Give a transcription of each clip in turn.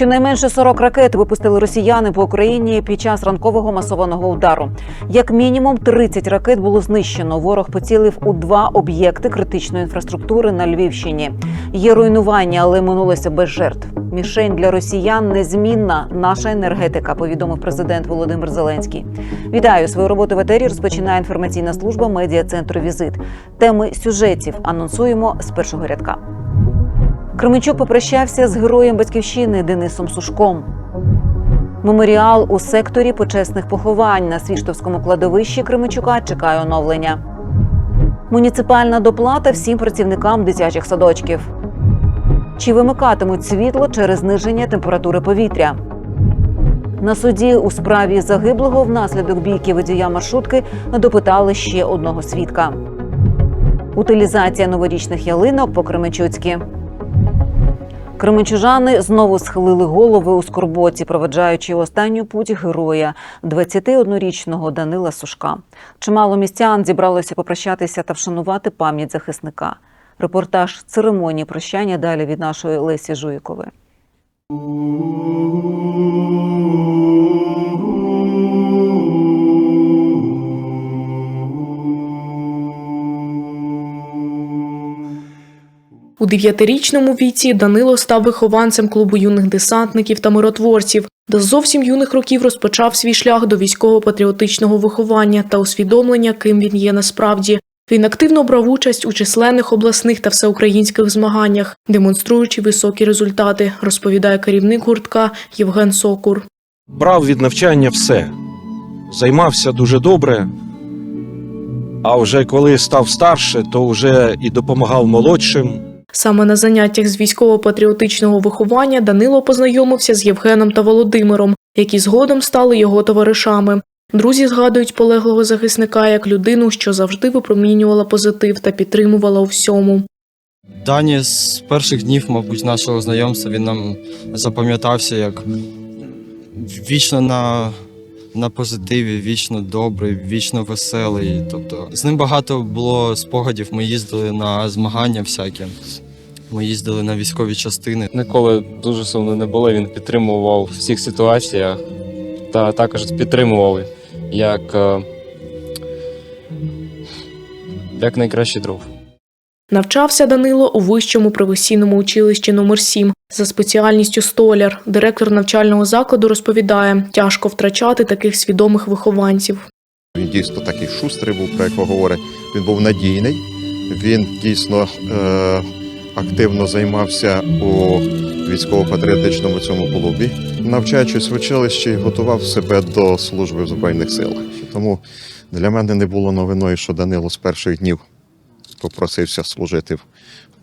Щонайменше 40 ракет випустили росіяни по Україні під час ранкового масованого удару. Як мінімум 30 ракет було знищено. Ворог поцілив у два об'єкти критичної інфраструктури на Львівщині. Є руйнування, але минулося без жертв. Мішень для росіян незмінна наша енергетика. Повідомив президент Володимир Зеленський. Вітаю свою роботу в етері. Розпочинає інформаційна служба медіа центру Візит. Теми сюжетів анонсуємо з першого рядка. Кременчук попрощався з героєм батьківщини Денисом Сушком. Меморіал у секторі почесних поховань на Свіштовському кладовищі Кременчука чекає оновлення. Муніципальна доплата всім працівникам дитячих садочків. Чи вимикатимуть світло через зниження температури повітря? На суді у справі загиблого внаслідок бійки водія маршрутки допитали ще одного свідка. Утилізація новорічних ялинок по Кременчуцьки. Кременчужани знову схилили голови у скорботі, проведжаючи останню путь героя 21-річного Данила Сушка. Чимало містян зібралося попрощатися та вшанувати пам'ять захисника. Репортаж церемонії прощання далі від нашої Лесі Жуйкової. У дев'ятирічному віці Данило став вихованцем клубу юних десантників та миротворців, з зовсім юних років розпочав свій шлях до військово-патріотичного виховання та усвідомлення, ким він є насправді. Він активно брав участь у численних обласних та всеукраїнських змаганнях, демонструючи високі результати, розповідає керівник гуртка Євген Сокур. брав від навчання все, займався дуже добре. А вже коли став старше, то вже і допомагав молодшим. Саме на заняттях з військово-патріотичного виховання Данило познайомився з Євгеном та Володимиром, які згодом стали його товаришами. Друзі згадують полеглого захисника як людину, що завжди випромінювала позитив та підтримувала у всьому. Дані з перших днів, мабуть, нашого знайомства він нам запам'ятався як вічно на, на позитиві, вічно добрий, вічно веселий. Тобто з ним багато було спогадів. Ми їздили на змагання всякі. Ми їздили на військові частини. Ніколи дуже сумно не було. Він підтримував в всіх ситуаціях та також підтримував як, е, як найкращий друг. Навчався Данило у вищому професійному училищі номер 7 за спеціальністю столяр. Директор навчального закладу розповідає, тяжко втрачати таких свідомих вихованців. Він дійсно такий шустрий був, про якого говорить. Він був надійний. Він дійсно е, активно займався у військово-патріотичному цьому клубі. Навчаючись в училищі, готував себе до служби в Збройних силах. Тому для мене не було новиною, що Данило з перших днів попросився служити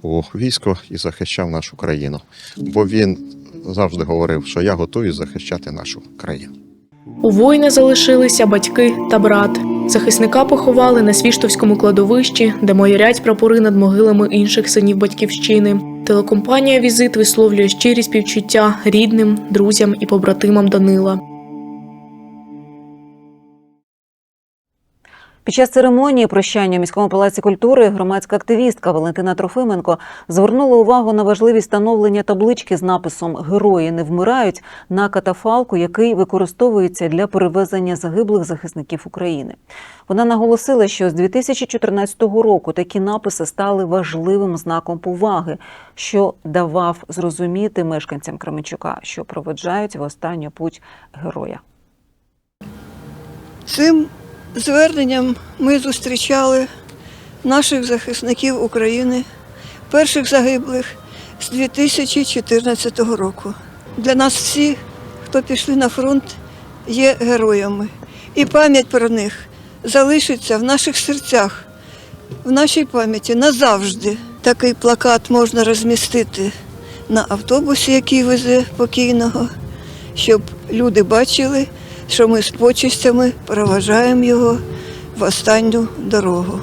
у військо і захищав нашу країну. Бо він завжди говорив, що я готовий захищати нашу країну. У воїна залишилися батьки та брат. Захисника поховали на Свіштовському кладовищі, де майорять прапори над могилами інших синів батьківщини. Телекомпанія Візит висловлює щирі співчуття рідним, друзям і побратимам Данила. Під час церемонії прощання у міському палаці культури громадська активістка Валентина Трофименко звернула увагу на важливість встановлення таблички з написом Герої не вмирають на катафалку, який використовується для перевезення загиблих захисників України. Вона наголосила, що з 2014 року такі написи стали важливим знаком поваги, що давав зрозуміти мешканцям Кременчука, що проведжають в останню путь героя. Цим зверненням ми зустрічали наших захисників України, перших загиблих з 2014 року. Для нас всі, хто пішли на фронт, є героями. І пам'ять про них залишиться в наших серцях, в нашій пам'яті назавжди. Такий плакат можна розмістити на автобусі, який везе покійного, щоб люди бачили, що ми з почестями проважаємо його в останню дорогу.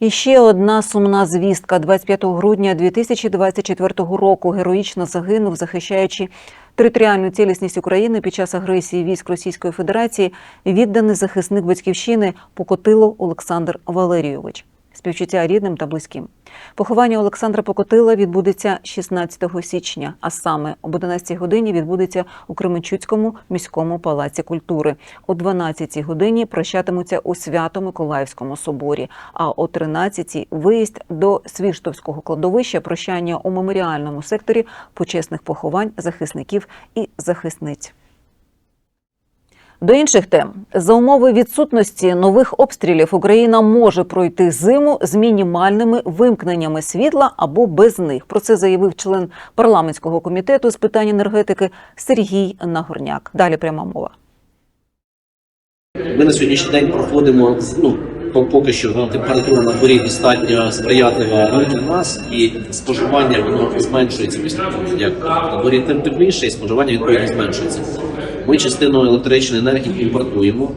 І ще одна сумна звістка. 25 грудня 2024 року героїчно загинув, захищаючи Територіальну цілісність України під час агресії військ Російської Федерації відданий захисник батьківщини Покотило Олександр Валерійович. Співчуття рідним та близьким. Поховання Олександра Покотила відбудеться 16 січня, а саме об 11 годині відбудеться у Кременчуцькому міському палаці культури. О 12 годині прощатимуться у Свято-Миколаївському соборі. А о 13 виїзд до Свіштовського кладовища, прощання у меморіальному секторі почесних поховань захисників і захисниць. До інших тем за умови відсутності нових обстрілів Україна може пройти зиму з мінімальними вимкненнями світла або без них. Про це заявив член парламентського комітету з питань енергетики Сергій Нагорняк. Далі пряма мова. Ми на сьогоднішній день проходимо ну, по- поки що температура на дворі достатньо сприятлива для нас, і споживання воно зменшується після як на дворі тем тепліше, і споживання відповідно зменшується. Ми частину електричної енергії імпортуємо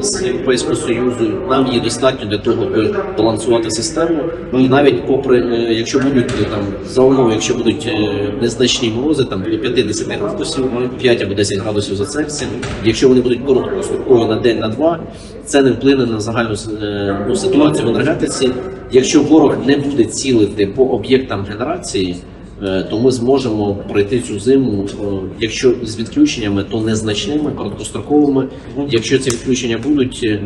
з Європейського Союзу. Нам її достатньо для того, аби балансувати систему. І навіть попри, е, якщо будуть е, там за умови, якщо будуть е, незначні морози, там до 50 градусів, 5 або 10 градусів за Цельсієм, якщо вони будуть короткострокові на день на два, це не вплине на загальну ну, ситуацію в енергетиці. Якщо ворог не буде цілити по об'єктам генерації, то ми зможемо пройти цю зиму, е, якщо з відключеннями, то незначними, короткостроковими. Якщо ці відключення будуть е,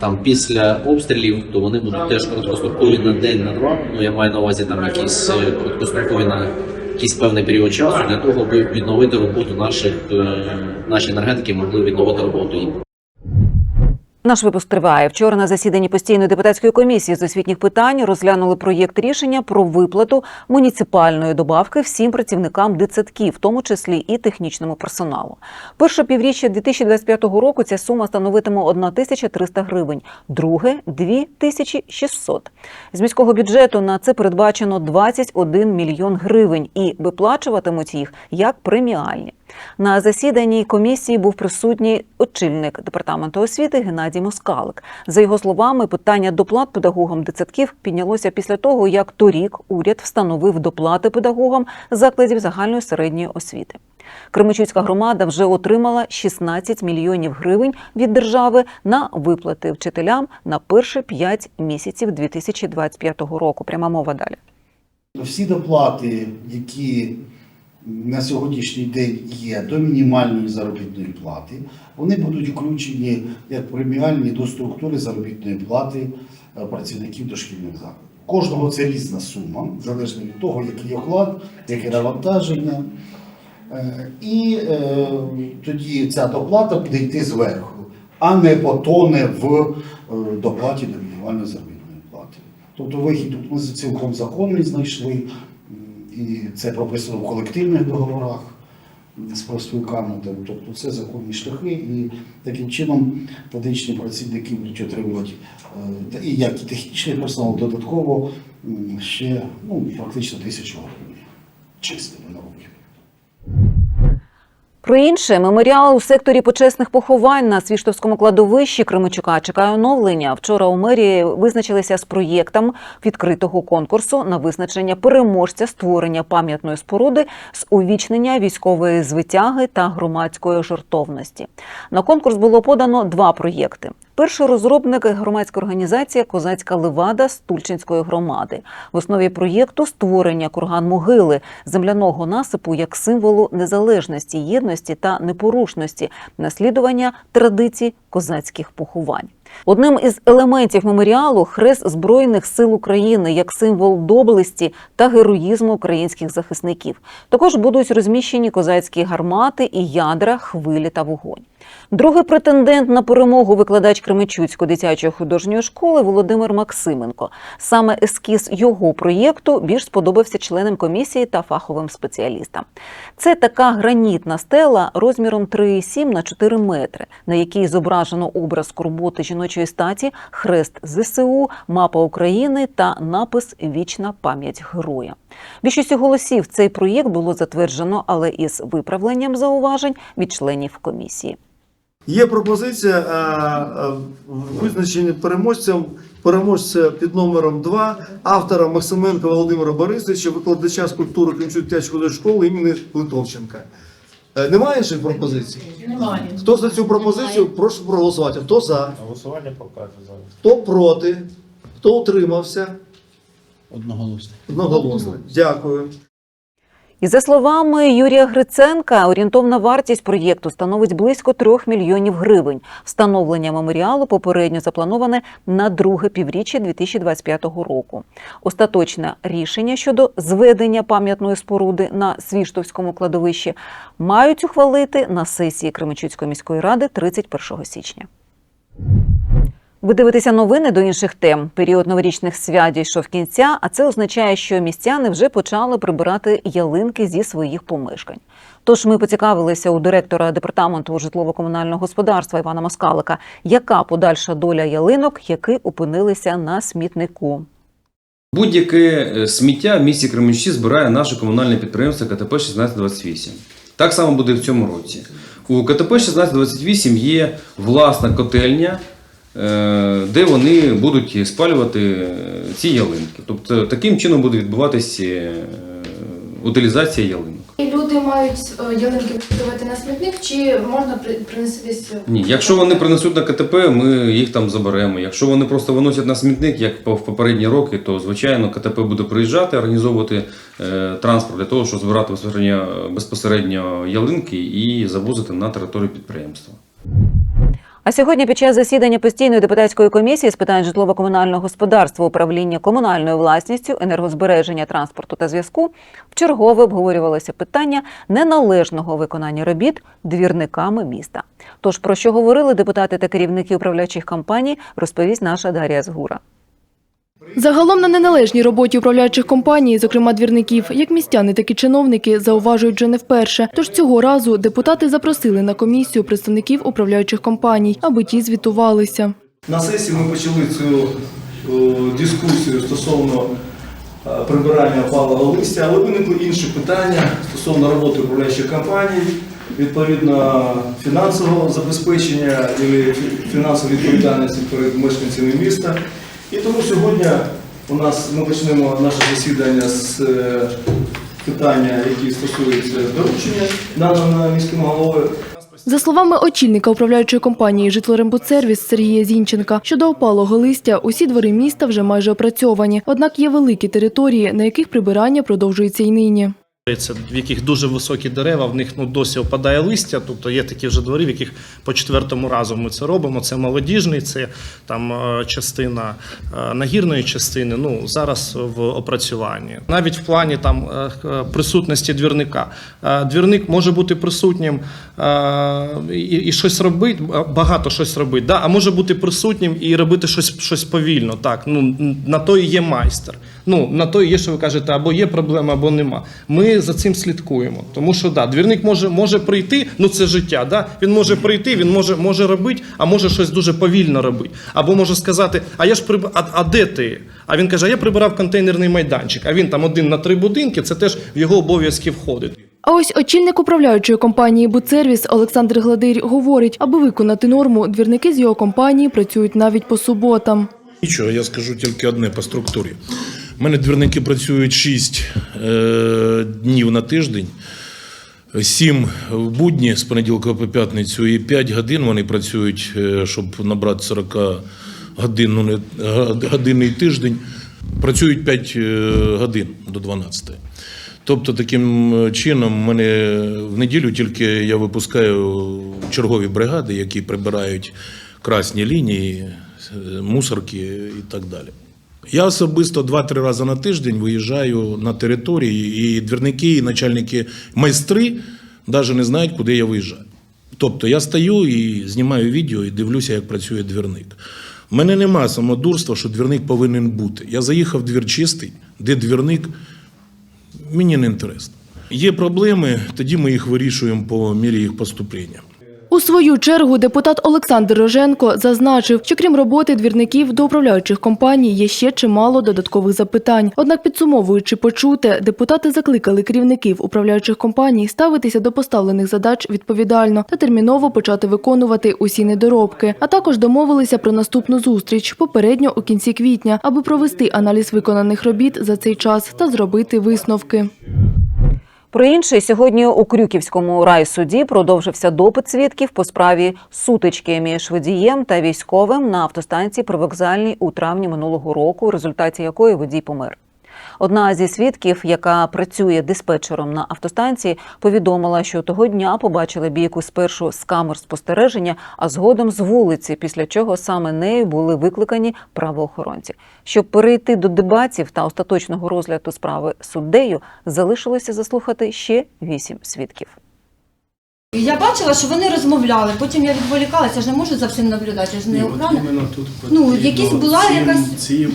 там після обстрілів, то вони будуть теж короткострокові на день, на два. Ну я маю на увазі там якісь е, короткострокові на якийсь певний період часу для того, аби відновити роботу наших е, наші енергетики могли відновити роботу. Наш випуск триває. Вчора на засіданні постійної депутатської комісії з освітніх питань розглянули проєкт рішення про виплату муніципальної добавки всім працівникам дитсадків, в тому числі і технічному персоналу. Перше півріччя 2025 року ця сума становитиме 1300 гривень, друге 2600. З міського бюджету на це передбачено 21 мільйон гривень і виплачуватимуть їх як преміальні. На засіданні комісії був присутній очільник департаменту освіти Геннадій Москалик. За його словами, питання доплат педагогам дитсадків піднялося після того, як торік уряд встановив доплати педагогам закладів загальної середньої освіти. Кременчуцька громада вже отримала 16 мільйонів гривень від держави на виплати вчителям на перші 5 місяців 2025 року. Пряма мова далі. Всі доплати, які на сьогоднішній день є до мінімальної заробітної плати, вони будуть включені як преміальні до структури заробітної плати е, працівників дошкільних закладів. Кожного це різна сума, залежно від того, який оклад, яке навантаження. Е, І е, тоді ця доплата буде йти зверху, а не потоне в доплаті до мінімальної заробітної плати. Тобто вихід тут ми цілком законний знайшли, і це прописано в колективних договорах з профспілками. Тобто це законні шляхи, і таким чином педагогічні працівники будуть отримувати е, і як технічний персонал додатково ще ну, практично тисячу гривень чистими на руки. Про інше меморіал у секторі почесних поховань на Свіштовському кладовищі Кременчука чекає оновлення. Вчора у мерії визначилися з проєктом відкритого конкурсу на визначення переможця створення пам'ятної споруди з увічнення військової звитяги та громадської жертовності. На конкурс було подано два проєкти. Перший розробник громадська організація Козацька левада з Тульчинської громади. В основі проєкту створення курган могили земляного насипу як символу незалежності, єдності та непорушності, наслідування традицій козацьких поховань. Одним із елементів меморіалу хрест Збройних сил України як символ доблесті та героїзму українських захисників. Також будуть розміщені козацькі гармати і ядра, хвилі та вогонь. Другий претендент на перемогу викладач Кременчуцької дитячої художньої школи Володимир Максименко. Саме ескіз його проєкту більш сподобався членам комісії та фаховим спеціалістам. Це така гранітна стела розміром 3,7 на 4 метри, на якій зображено образ скорботи жіночої статі, хрест ЗСУ, мапа України та напис Вічна пам'ять героя. Більшістю голосів цей проєкт було затверджено, але із виправленням зауважень від членів комісії. Є пропозиція е, е, визначення переможцем. Переможця під номером 2 автора Максименка Володимира Борисовича, викладача з культури Кримчук дитячої школи імені Литовченка. Е, Немає інших пропозицій? Немає. Хто за цю пропозицію? Прошу проголосувати. Хто за? Голосування покаже зараз. Хто проти? Хто утримався? Одноголосно. Одноголосно. Дякую. І за словами Юрія Гриценка, орієнтовна вартість проєкту становить близько 3 мільйонів гривень. Встановлення меморіалу попередньо заплановане на друге півріччя 2025 року. Остаточне рішення щодо зведення пам'ятної споруди на Свіштовському кладовищі мають ухвалити на сесії Кременчуцької міської ради 31 січня. Ви дивитеся новини до інших тем. Період новорічних свят дійшов кінця, а це означає, що містяни вже почали прибирати ялинки зі своїх помешкань. Тож ми поцікавилися у директора департаменту житлово-комунального господарства Івана Москалика, яка подальша доля ялинок, які опинилися на смітнику. Будь-яке е, сміття в місті Кременчуці збирає наше комунальне підприємство КТП 1628. Так само буде в цьому році. У КТП 1628 є власна котельня, де вони будуть спалювати е, ці ялинки. Тобто таким чином буде відбуватися е, утилізація ялинок. І люди мають е, ялинки викидувати на смітник, чи можна при- принести десь? Ні, якщо вони принесуть на КТП, ми їх там заберемо. Якщо вони просто виносять на смітник, як в попередні роки, то звичайно КТП буде приїжджати, організовувати е, транспорт для того, щоб збирати безпосередньо, безпосередньо ялинки і завозити на територію підприємства. А сьогодні під час засідання постійної депутатської комісії з питань житлово-комунального господарства, управління комунальною власністю, енергозбереження, транспорту та зв'язку вчергове обговорювалося питання неналежного виконання робіт двірниками міста. Тож про що говорили депутати та керівники управляючих компаній, розповість наша Дар'я Згура. Загалом на неналежній роботі управляючих компаній, зокрема двірників, як містяни, так і чиновники, зауважують вже не вперше. Тож цього разу депутати запросили на комісію представників управляючих компаній, аби ті звітувалися. На сесії ми почали цю дискусію стосовно прибирання опалого листя, але виникли інші питання стосовно роботи управляючих компаній, відповідно фінансового забезпечення і фінансової відповідальності перед мешканцями міста. І тому сьогодні у нас ми почнемо наше засідання з е, питання, які стосуються доручення даного міським головою. За словами очільника управляючої компанії «Житлорембудсервіс» Сергія Зінченка, щодо опалого листя, усі двори міста вже майже опрацьовані. Однак є великі території, на яких прибирання продовжується й нині. Це в яких дуже високі дерева, в них ну досі опадає листя. Тобто є такі вже двори, в яких по четвертому разу ми це робимо. Це молодіжний, це там е, частина е, нагірної частини. Ну зараз в опрацюванні. Навіть в плані там е, присутності двірника. Двірник може бути присутнім і, і щось робити, багато щось робити. Да? А може бути присутнім і робити щось, щось повільно. Так, ну на то і є майстер. Ну на то є, що ви кажете, або є проблема, або нема. Ми за цим слідкуємо. Тому що да, двірник може, може прийти, ну це життя. Да? Він може прийти, він може, може робити, а може щось дуже повільно робити. Або може сказати, а я ж приб... а, а де ти? А він каже, а я прибирав контейнерний майданчик. А він там один на три будинки, це теж в його обов'язки входить. А ось очільник управляючої компанії «Будсервіс» Олександр Гладир говорить, аби виконати норму, двірники з його компанії працюють навіть по суботам. Нічого, я скажу тільки одне по структурі. У мене двірники працюють 6 е, днів на тиждень, 7 в будні з понеділка по п'ятницю і 5 годин вони працюють, е, щоб набрати 40 годин, ну, не, годинний тиждень. Працюють 5 е, годин до 12. Тобто, таким чином, мене в неділю тільки я випускаю чергові бригади, які прибирають красні лінії, мусорки і так далі. Я особисто 2-3 рази на тиждень виїжджаю на території, і двірники, і начальники майстри навіть не знають, куди я виїжджаю. Тобто я стою і знімаю відео і дивлюся, як працює двірник. У мене нема самодурства, що двірник повинен бути. Я заїхав в двір чистий, де двірник, мені не інтересно. Є проблеми, тоді ми їх вирішуємо по мірі їх поступлення. У свою чергу депутат Олександр Роженко зазначив, що крім роботи двірників до управляючих компаній є ще чимало додаткових запитань. Однак, підсумовуючи почуте, депутати закликали керівників управляючих компаній ставитися до поставлених задач відповідально та терміново почати виконувати усі недоробки. А також домовилися про наступну зустріч попередньо у кінці квітня, аби провести аналіз виконаних робіт за цей час та зробити висновки. Про інше сьогодні у Крюківському райсуді продовжився допит свідків по справі сутички між водієм та військовим на автостанції привокзальній у травні минулого року, в результаті якої водій помер. Одна зі свідків, яка працює диспетчером на автостанції, повідомила, що того дня побачила бійку спершу з камер спостереження, а згодом з вулиці, після чого саме нею були викликані правоохоронці. Щоб перейти до дебатів та остаточного розгляду справи суддею, залишилося заслухати ще вісім свідків. Я бачила, що вони розмовляли, потім я відволікалася, я ж не можу за всім наблюдати, я ж не охрана. тут Ну, якісь була ці, якась- ці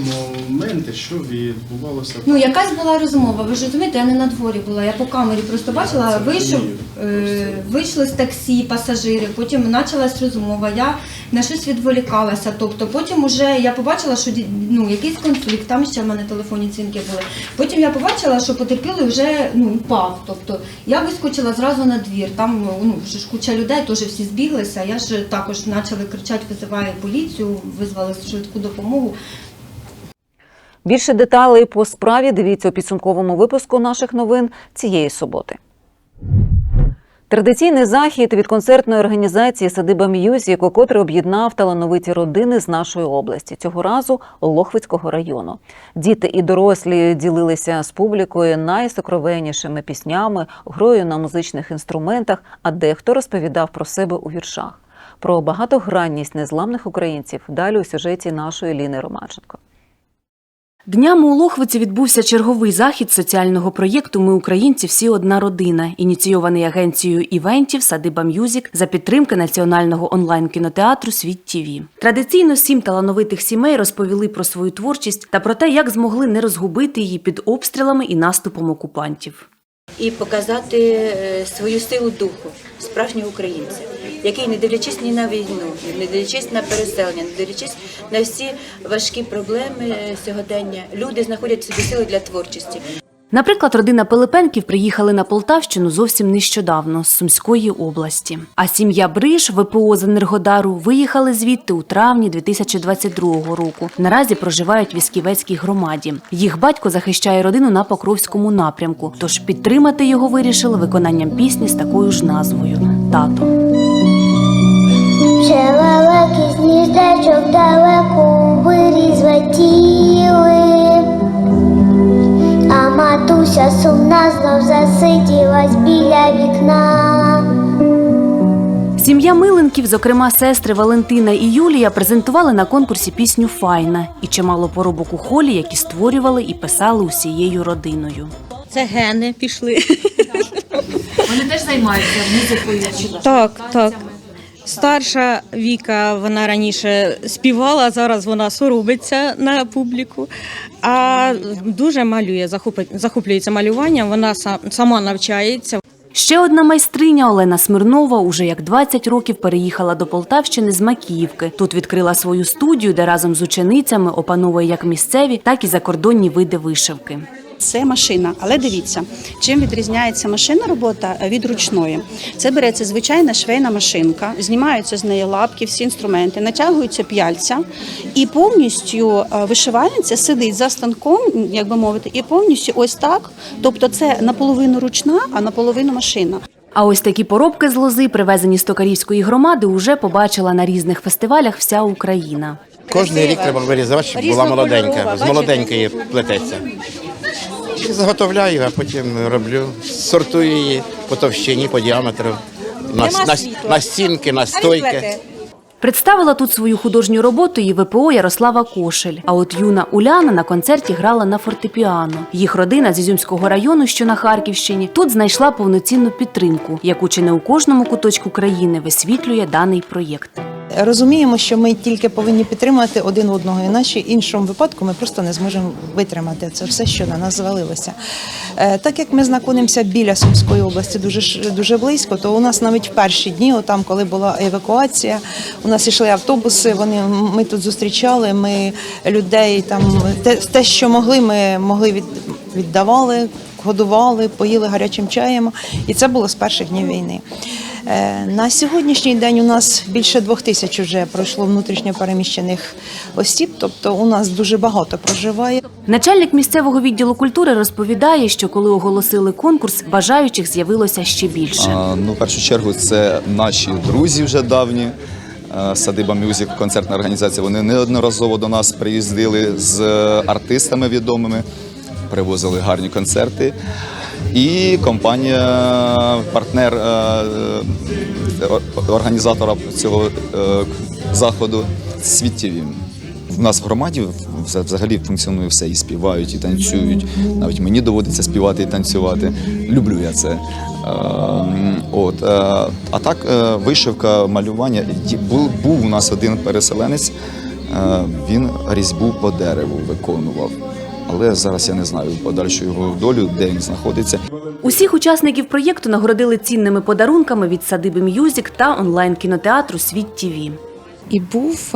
моменти, що відбувалося. Ну, якась була розмова, ви ж розумієте, я не на дворі була, я по камері просто бачила, вийшов, е, вийшли з таксі пасажири, потім почалась розмова, я на щось відволікалася, тобто потім уже я побачила, що ді- ну, якийсь конфлікт, там ще в мене телефонні дзвінки були. Потім я побачила, що потерпілий вже ну, упав, тобто я вискочила зразу на двір, там ну, вже ж куча людей, теж всі збіглися, я ж також почали кричати, визиваю поліцію, визвали швидку допомогу. Більше деталей по справі дивіться у підсумковому випуску наших новин цієї суботи. Традиційний захід від концертної організації Садиба М'юзік, котрий об'єднав талановиті родини з нашої області, цього разу Лохвицького району. Діти і дорослі ділилися з публікою найсокровеннішими піснями, грою на музичних інструментах, а дехто розповідав про себе у віршах. Про багатогранність незламних українців далі у сюжеті нашої Ліни Романченко. Днями у Лохвиці відбувся черговий захід соціального проєкту Ми українці всі одна родина, ініційований агенцією івентів Садиба М'юзік за підтримки національного онлайн-кінотеатру Світ ТІВІ. Традиційно сім талановитих сімей розповіли про свою творчість та про те, як змогли не розгубити її під обстрілами і наступом окупантів. І показати е, свою силу духу справжнього українця, який, не дивлячись ні на війну, не дивлячись на переселення, не дивлячись на всі важкі проблеми е, сьогодення, люди знаходять собі сили для творчості. Наприклад, родина Пилипенків приїхали на Полтавщину зовсім нещодавно з Сумської області. А сім'я Бриш ВПО з Енергодару виїхали звідти у травні 2022 року. Наразі проживають в Вісківецькій громаді. Їх батько захищає родину на Покровському напрямку, тож підтримати його вирішили виконанням пісні з такою ж назвою Тато. Вже лелеки з далеко у вирі злетіли, а матуся сумна знов засиділась біля вікна. Сім'я Миленків, зокрема сестри Валентина і Юлія, презентували на конкурсі пісню Файна і чимало поробок у холі, які створювали і писали усією родиною. Це гени пішли. Вони теж займаються музикою. Так, так. Старша Віка, вона раніше співала, а зараз вона соромиться на публіку. А дуже малює, захоплюється малюванням, вона са- сама навчається. Ще одна майстриня Олена Смирнова уже як 20 років переїхала до Полтавщини з Макіївки. Тут відкрила свою студію, де разом з ученицями опановує як місцеві, так і закордонні види вишивки. Це машина, але дивіться, чим відрізняється машинна робота від ручної. Це береться звичайна швейна машинка, знімаються з неї лапки, всі інструменти, натягуються п'яльця, і повністю е, вишивальниця сидить за станком, як би мовити, і повністю ось так. Тобто це наполовину ручна, а наполовину машина. А ось такі поробки з лози, привезені з Токарівської громади, уже побачила на різних фестивалях вся Україна. Кожний рік треба вирізати, щоб була молоденька. З молоденької плететься. І заготовляю, а потім роблю, сортую її по товщині, по діаметру, на, на, на стінки, на стойки. Представила тут свою художню роботу і ВПО Ярослава Кошель. А от юна Уляна на концерті грала на фортепіано. Їх родина з Ізюмського району, що на Харківщині, тут знайшла повноцінну підтримку, яку чи не у кожному куточку країни висвітлює даний проєкт. Розуміємо, що ми тільки повинні підтримувати один одного, іначе в іншому випадку ми просто не зможемо витримати це все, що на нас звалилося. Е, Так як ми знаходимося біля Сумської області дуже дуже близько, то у нас навіть в перші дні, там, коли була евакуація, у нас йшли автобуси. Вони ми тут зустрічали. Ми людей там те, те що могли, ми могли від, віддавали. Годували, поїли гарячим чаєм, і це було з перших днів війни. Е, На сьогоднішній день у нас більше двох тисяч вже пройшло внутрішньо переміщених осіб, тобто у нас дуже багато проживає. Начальник місцевого відділу культури розповідає, що коли оголосили конкурс, бажаючих з'явилося ще більше. А, ну, в першу чергу, це наші друзі вже давні. Е, Садиба Мюзик, концертна організація. Вони неодноразово до нас приїздили з е, артистами відомими, привозили гарні концерти. І компанія, партнер е, е, організатора цього е, заходу Світ ТВ. У нас в громаді взагалі функціонує все. І співають, і танцюють. Навіть мені доводиться співати і танцювати. Люблю я це. Е, От. А так, вишивка, малювання. Був, у нас один переселенець, він різьбу по дереву виконував. Але зараз я не знаю подальшу його долю, де він знаходиться. Усіх учасників проєкту нагородили цінними подарунками від садиби М'юзік та онлайн кінотеатру Світ ТІВІ. і був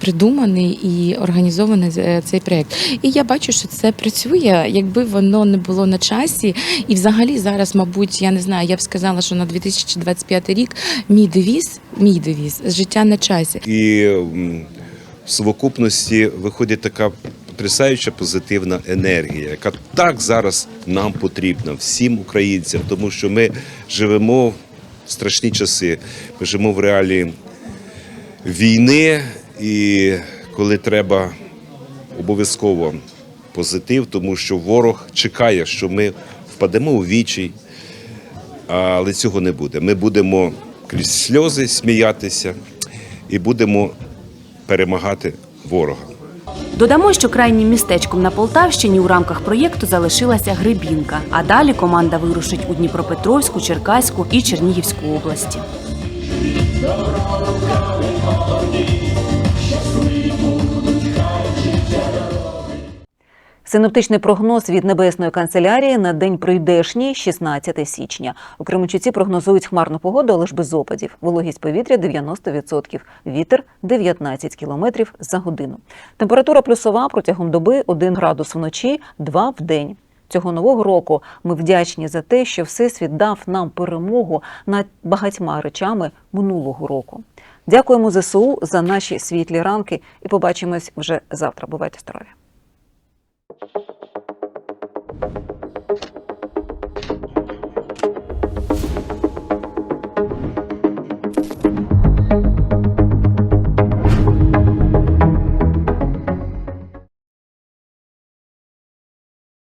придуманий і організований е, цей проєкт. І я бачу, що це працює, якби воно не було на часі. І взагалі зараз, мабуть, я не знаю, я б сказала, що на 2025 рік мій девіз, мій девіз життя на часі. І в совокупності виходить така потрясаюча позитивна енергія, яка так зараз нам потрібна, всім українцям, тому що ми живемо в страшні часи, ми живемо в реалії війни, і коли треба обов'язково позитив, тому що ворог чекає, що ми впадемо у вічі, але цього не буде. Ми будемо крізь сльози сміятися і будемо перемагати ворога. Додамо, що крайнім містечком на Полтавщині у рамках проєкту залишилася Грибінка. А далі команда вирушить у Дніпропетровську, Черкаську і Чернігівську області. Синоптичний прогноз від небесної канцелярії на день прийдешній, 16 січня. У Кременчуці прогнозують хмарну погоду, але ж без опадів. Вологість повітря 90%, вітер 19 км за годину. Температура плюсова протягом доби 1 градус вночі, 2 в день. Цього нового року ми вдячні за те, що Всесвіт дав нам перемогу над багатьма речами минулого року. Дякуємо ЗСУ за наші світлі ранки і побачимось вже завтра. Бувайте здорові! Thank you.